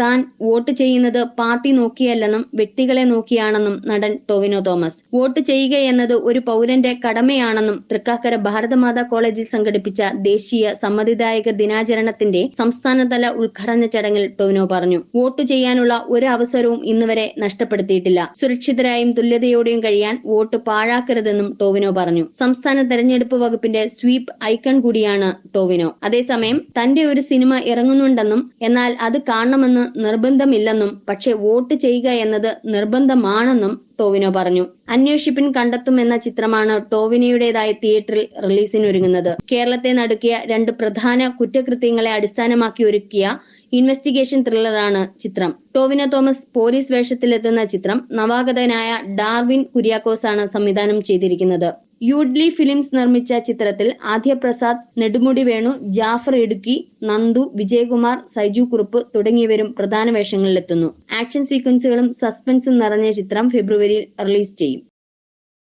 താൻ വോട്ട് ചെയ്യുന്നത് പാർട്ടി നോക്കിയല്ലെന്നും വ്യക്തികളെ നോക്കിയാണെന്നും നടൻ ടോവിനോ തോമസ്. വോട്ട് ചെയ്യുക എന്നത് ഒരു പൗരന്റെ കടമയാണെന്നും തൃക്കാക്കര ഭാരതമാതാ കോളേജിൽ സംഘടിപ്പിച്ച ദേശീയ സമ്മതിദായക ദിനാചരണത്തിന്റെ സംസ്ഥാനതല ഉദ്ഘാടന ചടങ്ങിൽ ടോവിനോ പറഞ്ഞു. വോട്ട് ചെയ്യാനുള്ള ഒരു അവസരവും ഇന്നുവരെ നഷ്ടപ്പെടുത്തിയിട്ടില്ല. സുരക്ഷിതരായും തുല്യതയോടെയും കഴിയാൻ വോട്ട് പാഴാക്കരുതെന്നും ടോവിനോ പറഞ്ഞു. സംസ്ഥാന തെരഞ്ഞെടുപ്പ് വകുപ്പിന്റെ സ്വീപ് ഐക്കൺ കൂടിയാണ് ടോവിനോ. അതേസമയം തന്റെ ഒരു സിനിമ ഇറങ്ങുന്നുണ്ടെന്നും എന്നാൽ അത് കാണണമെന്ന് നിർബന്ധമില്ലെന്നും പക്ഷെ വോട്ട് ചെയ്യുക എന്നത് നിർബന്ധമാണെന്നും ടോവിനോ പറഞ്ഞു. അന്വേഷിപ്പിൻ കണ്ടെത്തും എന്ന ചിത്രമാണ് ടോവിനോയുടേതായി തിയേറ്ററിൽ റിലീസിനൊരുങ്ങുന്നത്. കേരളത്തെ നടുക്കിയ രണ്ട് പ്രധാന കുറ്റകൃത്യങ്ങളെ അടിസ്ഥാനമാക്കി ഒരുക്കിയ ഇൻവെസ്റ്റിഗേഷൻ ത്രില്ലറാണ് ചിത്രം. ടോവിനോ തോമസ് പോലീസ് വേഷത്തിലെത്തുന്ന ചിത്രം നവാഗതനായ ഡാർവിൻ കുര്യാക്കോസാണ് സംവിധാനം ചെയ്തിരിക്കുന്നത്. യൂഡ്ലി ഫിലിംസ് നിർമ്മിച്ച ചിത്രത്തിൽ ആദ്യ പ്രസാദ് നെടുമുടി വേണു ജാഫർ ഇടുക്കി നന്ദു വിജയകുമാർ സൈജു കുറുപ്പ് തുടങ്ങിയവരും പ്രധാന വേഷങ്ങളിലെത്തുന്നു. ആക്ഷൻ സീക്വൻസുകളും സസ്പെൻസും നിറഞ്ഞ ചിത്രം ഫെബ്രുവരിയിൽ റിലീസ് ചെയ്യും.